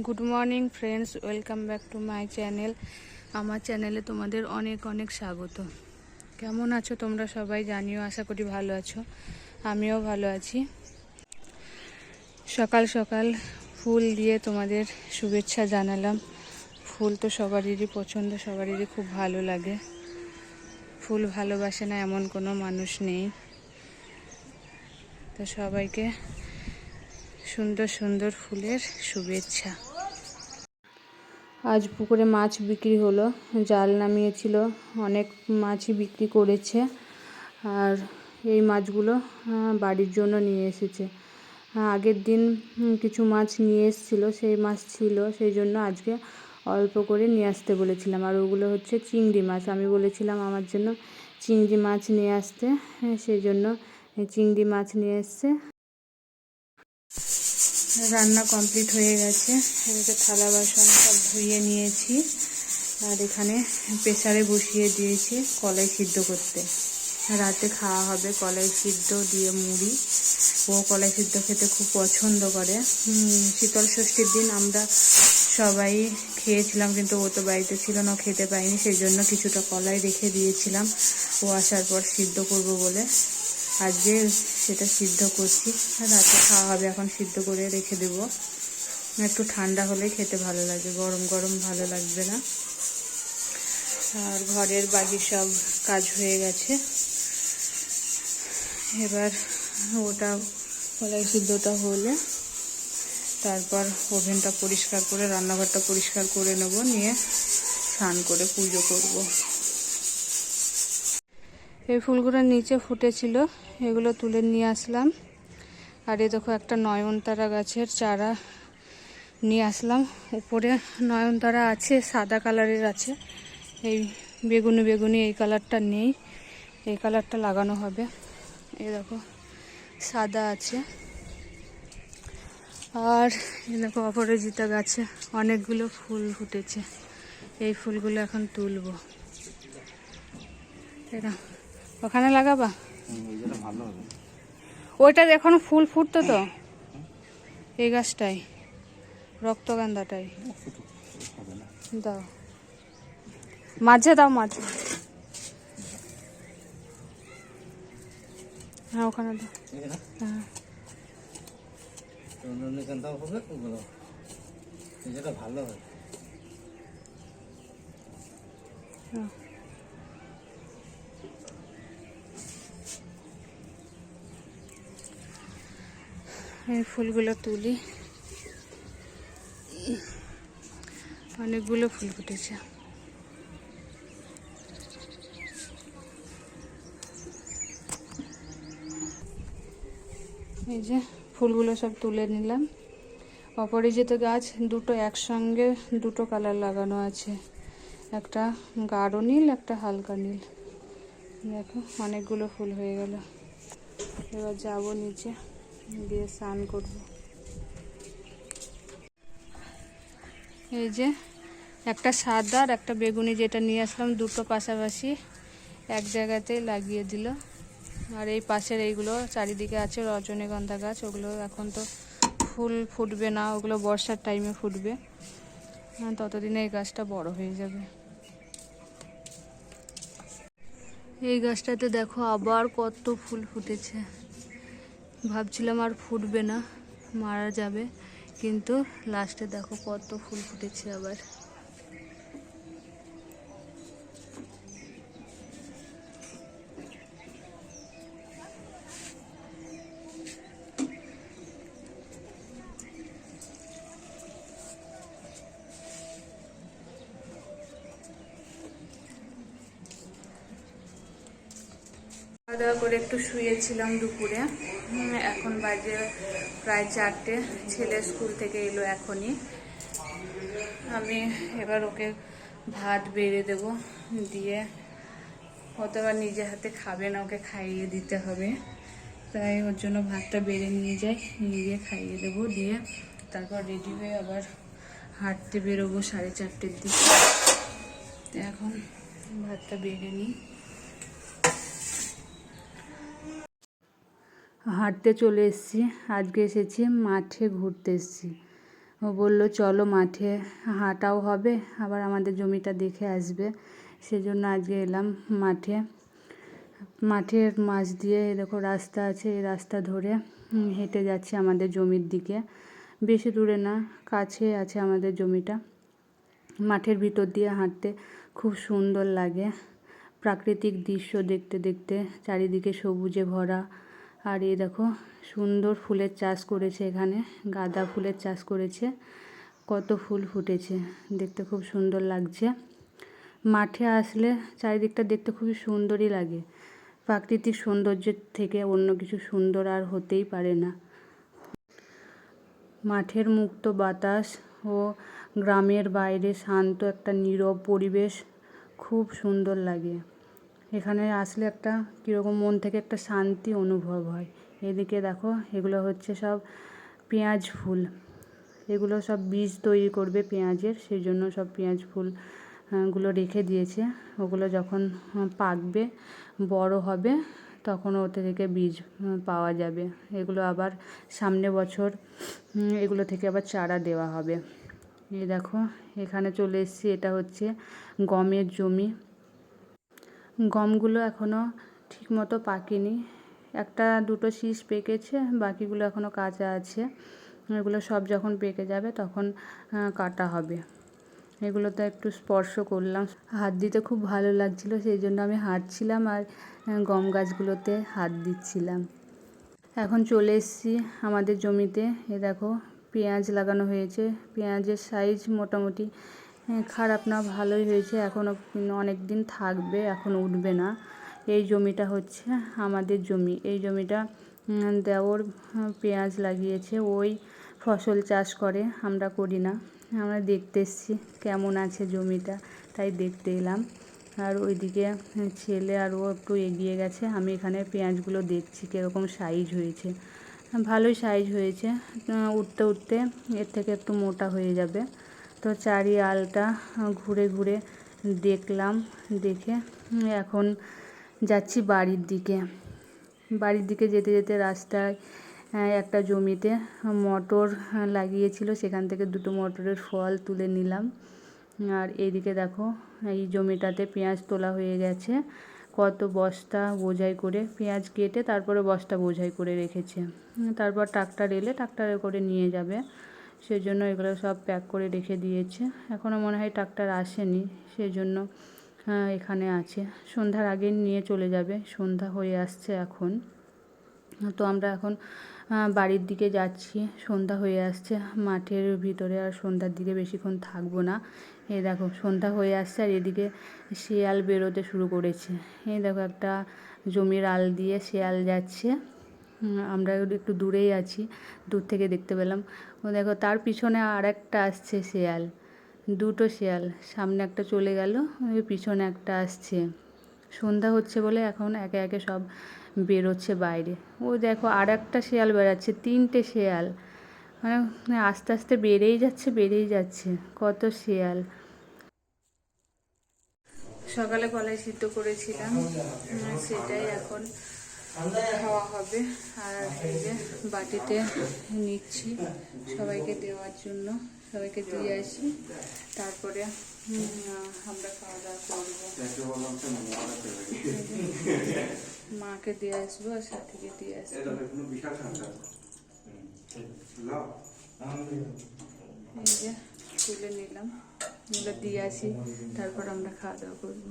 Good morning friends welcome back to my channel আমার চ্যানেলে তোমাদের অনেক অনেক স্বাগত। কেমন আছো তোমরা সবাই? জানিও, আশা করি ভালো আছো। আমিও ভালো আছি। সকাল সকাল ফুল দিয়ে তোমাদের শুভেচ্ছা জানালাম। ফুল তো সবারই পছন্দ, সবারই খুব ভালো লাগে। ফুল ভালোবাসে না এমন কোনো মানুষ নেই। তো সবাইকে সুন্দর সুন্দর ফুলের শুভেচ্ছা। আজ পুকুরে মাছ বিক্রি হলো জাল নামিয়েছিল অনেক মাছই বিক্রি করেছে আর এই মাছগুলো বাড়ির জন্য নিয়ে এসেছে। আগের দিন কিছু মাছ নিয়ে এসেছিল সেই মাছ ছিল সেই জন্য আজকে অল্প করে নিয়ে আসতে বলেছিলাম। আর ওগুলো হচ্ছে চিংড়ি মাছ। আমি বলেছিলাম আমার জন্য চিংড়ি মাছ নিয়ে আসতে হ্যাঁ, সেই জন্য চিংড়ি মাছ নিয়ে এসছে। রান্না কমপ্লিট হয়ে গেছে। এদিকে থালা বাসন সব ধুয়ে নিয়েছি। আর এখানে প্রেসারে বসিয়ে দিয়েছি কলাই সিদ্ধ করতে। রাতে খাওয়া হবে কলাই সিদ্ধ দিয়ে মুড়ি। ও কলাই সিদ্ধ খেতে খুব পছন্দ করে। শীতল ষষ্ঠীর দিন আমরা সবাই খেয়েছিলাম কিন্তু ও তো বাড়িতে ছিল না খেতে পাইনি সেই জন্য কিছুটা কলাই রেখে দিয়েছিলাম। ও আসার পর সিদ্ধ করব বলে আজকে সেটা সিদ্ধ করছি। রাতে খাওয়া হবে, এখন সিদ্ধ করে রেখে দেব। একটু ঠান্ডা হলে খেতে ভালো লাগবে গরম গরম ভালো লাগবে না। আর ঘরের বাকি সব কাজ হয়ে গেছে। এবার ওটা কলাই সিদ্ধটা হলে তারপর ওভেনটা পরিষ্কার করে, রান্নাঘরটা পরিষ্কার করে নেব, নিয়ে স্নান করে পুজো করব। এই ফুলগুলো নিচে ফুটেছিল, এগুলো তুলে নিয়ে আসলাম। আর এ দেখো একটা নয়নতারা গাছের চারা নিয়ে আসলাম। উপরে নয়নতারা আছে, সাদা কালারের আছে। এই বেগুনি বেগুনি এই কালারটা নেই, এই কালারটা লাগানো হবে। এই দেখো, সাদা আছে। আর এই দেখো অপরাজিতা গাছে অনেকগুলো ফুল ফুটেছে। এই ফুলগুলো এখন তুলবো। এটা ওখানে লাগাবা? ওইটা এখন ফুল ফুটতো তো? এই গাছটাই রক্তগান্ধাটাই। দাও। মাঝে দাও মাঝে। হ্যাঁ ওখানে দাও। হ্যাঁ। ভালো হয়। এই ফুলগুলো তুলি। অনেকগুলো ফুল ফুটেছে। এই যে ফুলগুলো সব তুলে নিলাম। অপরাজিত গাছ দুটো একসঙ্গে দুটো কালার লাগানো আছে। একটা গাঢ় নীল, একটা হালকা নীল। দেখো, অনেকগুলো ফুল হয়ে গেল। এবার যাব নিচে। দিয়ে স্নান করব। এই যে একটা সাদা আর একটা বেগুনি যেটা নিয়ে আসলাম, দুটো পাশাপাশি এক জায়গাতেই লাগিয়ে দিল। আর এই পাশের এইগুলো চারিদিকে আছে রজনীগন্ধা গাছ, ওগুলো এখন তো ফুল ফুটবে না, ওগুলো বর্ষার টাইমে ফুটবে। ততদিনে এই গাছটা বড় হয়ে যাবে। এই গাছটাতে দেখো আবার কত ফুল ফুটেছে। ভাবছিলাম আর ফুটবে না, মারা যাবে। কিন্তু লাস্টে দেখো কত ফুল ফুটেছে আবার। খাওয়া দাওয়া করে একটু শুয়েছিলাম দুপুরে। এখন বাজে প্রায় চারটে। ছেলে স্কুল থেকে এলো এখনই। আমি এবার ওকে ভাত বেড়ে দেব, দিয়ে ও তো আবার নিজে হাতে খাবে না, ওকে খাইয়ে দিতে হবে। তাই ওর জন্য ভাতটা বেড়ে নিয়ে যাই, নিয়ে খাইয়ে দেবো, দিয়ে তারপর রেডি হয়ে আবার হাঁটতে বেরোবো সাড়ে চারটের দিকে। এখন ভাতটা বেড়ে নিই। হাঁটতে চলে এসেছি। আজকে এসেছি মাঠে ঘুরতে এসেছি। ও বলল, চলো মাঠে হাঁটাও হবে, আবার আমাদের জমিটা দেখে আসবে। সেজন্য আজকে এলাম মাঠে। মাঠের মাঝ দিয়ে দেখো রাস্তা আছে, এই রাস্তা ধরে হেঁটে যাচ্ছি আমাদের জমির দিকে। বেশি দূরে না, কাছে আছে আমাদের জমিটা। মাঠের ভিতর দিয়ে হাঁটতে খুব সুন্দর লাগে। প্রাকৃতিক দৃশ্য দেখতে দেখতে চারিদিকে সবুজে ভরা। আর এই দেখো, সুন্দর ফুলের চাষ করেছে এখানে, গাঁদা ফুলের চাষ করেছে, কত ফুল ফুটেছে, দেখতে খুব সুন্দর লাগছে। মাঠে আসলে চারিদিকটা দেখতে খুবই সুন্দরই লাগে, প্রাকৃতিক সৌন্দর্যের থেকে অন্য কিছু সুন্দর আর হতেই পারে না। মাঠের মুক্ত বাতাস ও গ্রামের বাইরে শান্ত একটা নীরব পরিবেশ খুব সুন্দর লাগে। এখানে আসলে একটা কীরকম মন থেকে একটা শান্তি অনুভব হয়। এদিকে দেখো, এগুলো হচ্ছে সব পেঁয়াজ ফুল। এগুলো সব বীজ তৈরি করবে পেঁয়াজের, সেই জন্য সব পেঁয়াজ ফুলগুলো রেখে দিয়েছে। ওগুলো যখন পাকবে, বড় হবে, তখন ওতে থেকে বীজ পাওয়া যাবে। এগুলো আবার সামনে বছর এগুলো থেকে আবার চারা দেওয়া হবে। এই দেখো, এখানে চলে এসেছি, এটা হচ্ছে গমের জমি। গমগুলো এখনও ঠিকমতো পাকেনি। একটা, দুটো শীষ পেকেছে, বাকিগুলো এখনও কাঁচা আছে। এগুলো সব যখন পেকে যাবে তখন কাটা হবে। এগুলোতে একটু স্পর্শ করলাম। হাত দিতে খুব ভালো লাগছিল, সেই জন্য আমি হাঁটছিলাম আর গম গাছগুলোতে হাত দিচ্ছিলাম। এখন চলে এসেছি আমাদের জমিতে। এ দেখো, পেঁয়াজ লাগানো হয়েছে। পেঁয়াজের সাইজ মোটামুটি খারাপ না, ভালোই হয়েছে। এখনও অনেক দিন থাকবে, এখন উঠবে না। এই জমিটা হচ্ছে আমাদের জমি। এই জমিটা দেওর পেঁয়াজ লাগিয়েছে। ওই ফসল চাষ করে আমরা করি না। আমরা দেখতে এসছি কেমন আছে জমিটা, তাই দেখতে এলাম। আর ওইদিকে ছেলে আর ও একটু এগিয়ে গেছে। আমি এখানে পেঁয়াজগুলো দেখছি কীরকম সাইজ হয়েছে। ভালোই সাইজ হয়েছে। উঠতে উঠতে এর থেকে একটু মোটা হয়ে যাবে। তো চারি আলটা ঘুরে ঘুরে দেখলাম, দেখে এখন যাচ্ছি বাড়ির দিকে। বাড়ির দিকে যেতে যেতে রাস্তায় একটা জমিতে মটর লাগিয়েছিল, সেখান থেকে দুটো মটরের ফল তুলে নিলাম। আর এইদিকে দেখো, এই জমিটাতে পেঁয়াজ তোলা হয়ে গেছে। কত বস্তা বোঝাই করে পেঁয়াজ কেটে, তারপরে বস্তা বোঝাই করে রেখেছে। তারপর ট্রাক্টর এলে ট্রাক্টরে করে নিয়ে যাবে। সেই জন্য এগুলো সব প্যাক করে রেখে দিয়েছে। এখনও মনে হয় ট্রাক্টর আসেনি সেই জন্য এখানে আছে। সন্ধ্যার আগে নিয়ে চলে যাবে, সন্ধ্যা হয়ে আসছে এখন। তো আমরা এখন বাড়ির দিকে যাচ্ছি, সন্ধ্যা হয়ে আসছে। মাঠের ভিতরে আর সন্ধ্যার দিকে বেশিক্ষণ থাকব না। এই দেখো, সন্ধ্যা হয়ে আসছে আর এদিকে শিয়াল বেরোতে শুরু করেছে। এই দেখো একটা জমির আল দিয়ে শিয়াল যাচ্ছে। আমরা একটু দূরেই আছি, দূর থেকে দেখতে পেলাম। দেখো, তার পিছনে আর একটা আসছে শেয়াল, দুটো শেয়াল। সামনে একটা চলে গেল পিছনে একটা আসছে। সন্ধ্যা হচ্ছে বলে এখন একে একে সব বেরোচ্ছে বাইরে। ও দেখো আর একটা শেয়াল বেড়াচ্ছে, তিনটে শেয়াল। মানে আস্তে আস্তে বেড়েই যাচ্ছে বেড়েই যাচ্ছে। কত শেয়াল। সকালে কলাই সিদ্ধ করেছিলাম। সেটাই এখন খাওয়া হবে আর এই যে বাটিতে নিচ্ছি সবাইকে দেওয়ার জন্য। সবাইকে দিয়ে আসি। তারপরে আমরা খাওয়া দাওয়া করব। মাকে দিয়ে আসব আর সাথীকে দিয়ে আসব। এই যে তুলে নিলাম। এগুলো দিয়ে আসি। তারপর আমরা খাওয়া দাওয়া করব।